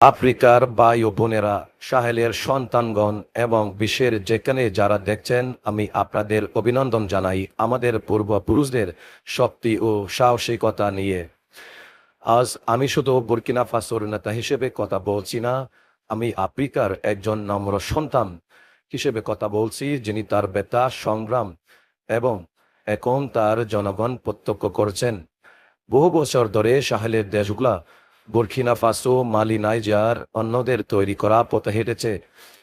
আফ্রিকার ভাই ও বোনেরা, সাহেলের সন্তানগণ এবং বিশ্বের যেখানে যারা দেখছেন, আমি আপনাদের অভিনন্দন জানাই আমাদের পূর্বপুরুষদের শক্তি ও সাহসিকতা নিয়ে। আজ আমি শুধু বুরকিনা ফাসোর নেতা হিসেবে কথা বলছি না, আমি আফ্রিকার একজন নম্র সন্তান হিসেবে কথা বলছি, যিনি তার বেতা সংগ্রাম এবং এখন তার জনগণ প্রত্যক্ষ করছেন। বহু বছর ধরে সাহেলের দেশগুলা বুরকিনা ফাসো, মালি নাইজার, অন্যদের তৈরি করা পথে হেঁটেছে।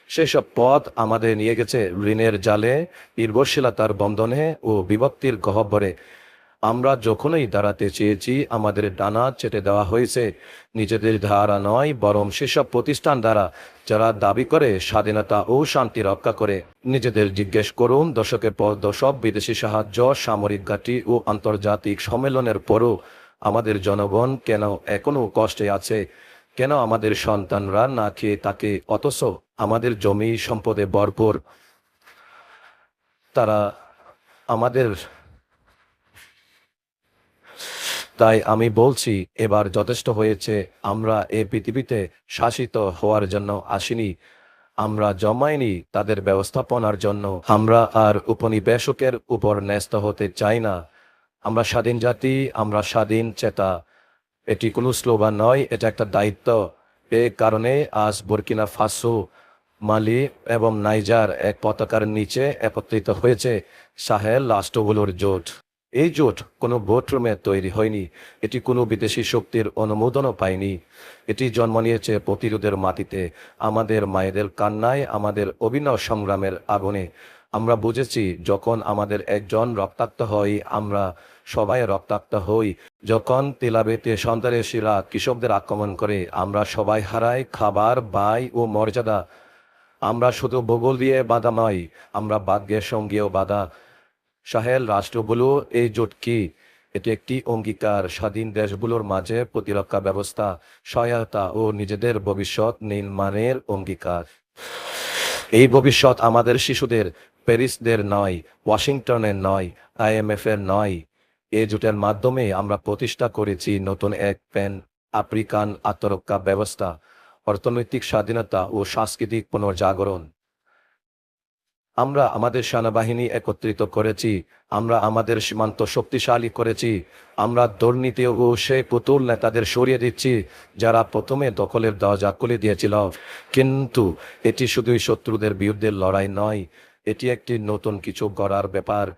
সেসব পথ আমাদের নিয়ে গেছে ঋণের জালে নির্ভরশীলতার বন্ধনে ও বিভক্তির গহ্বরে আমরা যখনই দাঁড়াতে চেয়েছি, আমাদের ডানা চেটে দেওয়া হয়েছে। নিজেদের ধারা নয়, বরং সেসব প্রতিষ্ঠান দ্বারা, যারা দাবি করে স্বাধীনতা ও শান্তি রক্ষা করে। নিজেদের জিজ্ঞেস করুন, দশকের পর দশক বিদেশি সাহায্য, সামরিক ঘাঁটি ও আন্তর্জাতিক সম্মেলনের পরও আমাদের জনগণ কেন এখনও কষ্টে আছে? কেন আমাদের সন্তানরা না খেয়ে তাকে অথচ আমাদের জমি সম্পদে ভরপুর। তারা আমাদের তাই আমি বলছি, এবার যথেষ্ট হয়েছে। আমরা এ পৃথিবীতে শাসিত হওয়ার জন্য আসিনি। আমরা জমাইনি তাদের ব্যবস্থাপনার জন্য। আমরা আর উপনিবেশকের উপর ন্যস্ত হতে চাই না। আমরা স্বাধীন জাতি, আমরা স্বাধীন চেতা। এটি কোনো স্লোগান নয়, এটা একটা দায়িত্ব। এ কারণে আজ বুরকিনা ফাসো, মালি এবং নাইজার এক পতাকার নিচে একত্রিত হয়েছে সাহেল রাষ্ট্রগুলোর জোট। এই জোট কোনো ভোটরুমে তৈরি হয়নি, এটি কোনো বিদেশি শক্তির অনুমোদনও পায়নি। এটি জন্ম নিয়েছে প্রতিরোধের মাটিতে, আমাদের মায়েদের কান্নায়, আমাদের অভিনব সংগ্রামের আগুনে। আমরা বুঝেছি, যখন আমাদের একজন রক্তাক্ত হই, আমরা সবাই রক্তাক্ত হই। যখন তেলাবেতে সন্ত্রাসীরা কৃষকদের আক্রমণ করে, আমরা সবাই হারাই, খাবার, বাই ও মর্যাদা। আমরা শুধু ভূগোল দিয়ে বাধা নয় আমরা ভাগ্যের সঙ্গেও বাধা। সাহেল রাষ্ট্রগুলো এই জোট কি? এটি একটি অঙ্গীকার, স্বাধীন দেশগুলোর মাঝে প্রতিরক্ষা ব্যবস্থা, সহায়তা ও নিজেদের ভবিষ্যৎ নির্মাণের অঙ্গীকার। এই ভবিষ্যৎ আমাদের শিশুদের প্যারিসদের নয় ওয়াশিংটনের নয় আইএমএফ এর নয় এ জোটের মাধ্যমে আমরা প্রতিষ্ঠা করেছি নতুন এক প্যান আফ্রিকান আত্মরক্ষা ব্যবস্থা, অর্থনৈতিক স্বাধীনতা ও সাংস্কৃতিক পুনর্জাগরণ। আমরা আমাদের সেনাবাহিনী একত্রিত করেছি, আমরা আমাদের সীমান্ত শক্তিশালী করেছি, আমরা দুর্নীতি ও সেই পুতুল নেতাদের সরিয়ে দিচ্ছি, যারা প্রথমে দখলের দরজা খুলে দিয়েছিল। কিন্তু এটি শুধুই শত্রুদের বিরুদ্ধে লড়াই নয় এটি একটি নতুন কিছু গড়ার ব্যাপার।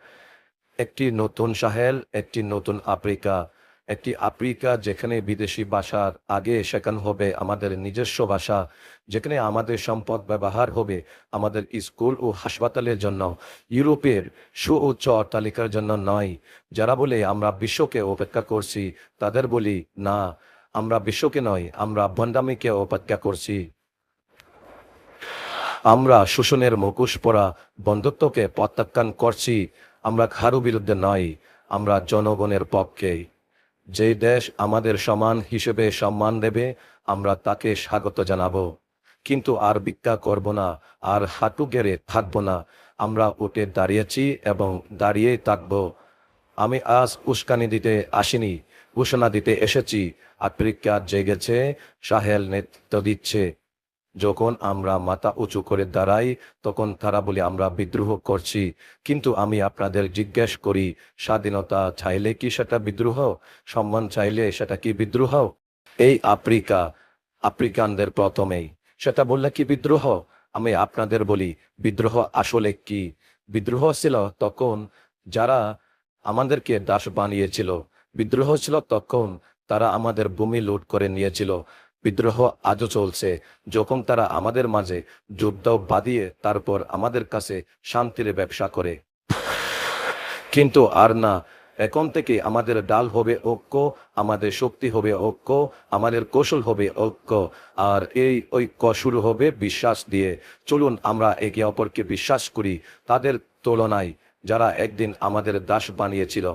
একটি নতুন সাহেল, একটি নতুন আফ্রিকা। একটি আফ্রিকা যেখানে বিদেশি ভাষার আগে সেখানে হবে আমাদের নিজস্ব ভাষা, যেখানে আমাদের সম্পদ ব্যবহার হবে আমাদের স্কুল ও হাসপাতালের জন্য, ইউরোপের সু সুউচ্চ অট্টালিকার জন্য নয়। যারা বলে, আমরা বিশ্বকে অপেক্ষা করছি, তাদের বলি, না, আমরা বিশ্বকে নয়, আমরা ভণ্ডামিকে অপেক্ষা করছি। আমরা শোষণের মুখোশ পরা বন্ধুত্বকে প্রত্যাখ্যান করছি, আমরা কারও বিরুদ্ধে নয় আমরা জনগণের পক্ষে। যে দেশ আমাদের সমান হিসেবে সম্মান দেবে, আমরা তাকে স্বাগত জানাব। কিন্তু আর ভিক্ষা করব না, আর হাঁটু গেড়ে থাকব না, আমরা উঠে দাঁড়িয়েছি এবং দাঁড়িয়েই থাকব। আমি আজ উস্কানি দিতে আসিনি, ঘোষণা দিতে এসেছি, আফ্রিকা জেগেছে, সাহেল নেতৃত্ব দিচ্ছে। যখন আমরা মাথা উঁচু করে দাঁড়াই, তখন তারা বলে, আমরা বিদ্রোহ করছি। কিন্তু আমি আপনাদের জিজ্ঞেস করি, স্বাধীনতা চাইলে কি সেটা বিদ্রোহ? সম্মান চাইলে সেটা কি বিদ্রোহ? এই আফ্রিকা, আফ্রিকানদের প্রথমেই। সেটা বললে কি বিদ্রোহ? আমি আপনাদের বলি, বিদ্রোহ আসলে কি? বিদ্রোহ ছিল তখন যারা আমাদেরকে দাস বানিয়েছিল। বিদ্রোহ ছিল তখন তারা আমাদের ভূমি লুট করে নিয়েছিল। বিদ্রোহ আজও চলছে। যখন তারা আমাদের মাঝে যুদ্ধ বাঁধিয়ে তারপর আমাদের কাছে শান্তির ব্যবসা করে। কিন্তু আর না, এখন থেকে আমাদের ডাল হবে ঐক্য, আমাদের শক্তি হবে ঐক্য, আমাদের কৌশল হবে ঐক্য। আর এই ঐক্য শুরু হবে বিশ্বাস দিয়ে। চলুন আমরা একে অপরকে বিশ্বাস করি, তাদের তুলনায় যারা একদিন আমাদের দাস বানিয়েছিল।